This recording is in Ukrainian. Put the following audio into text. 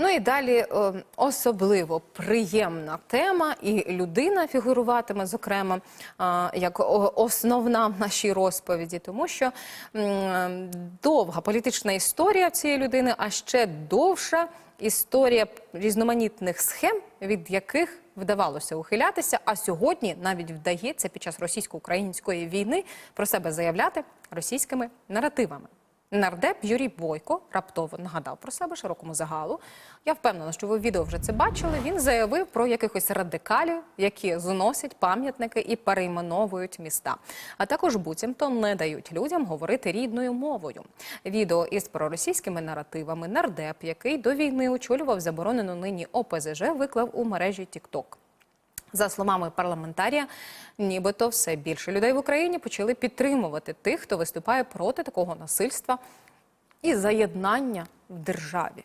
Ну і далі е, особливо приємна тема, і людина фігуруватиме, зокрема, е, як основна в нашій розповіді, тому що довга політична історія цієї людини, а ще довша історія різноманітних схем, від яких вдавалося ухилятися, а сьогодні навіть вдається під час російсько-української війни про себе заявляти російськими наративами. Нардеп Юрій Бойко раптово нагадав про себе широкому загалу. Я впевнена, що ви відео вже це бачили. Він заявив про якихось радикалів, які зносять пам'ятники і перейменовують міста. А також буцімто не дають людям говорити рідною мовою. Відео із проросійськими наративами нардеп, який до війни очолював заборонену нині ОПЗЖ, виклав у мережі TikTok. За словами парламентарія, нібито все більше людей в Україні почали підтримувати тих, хто виступає проти такого насильства і заєднання в державі.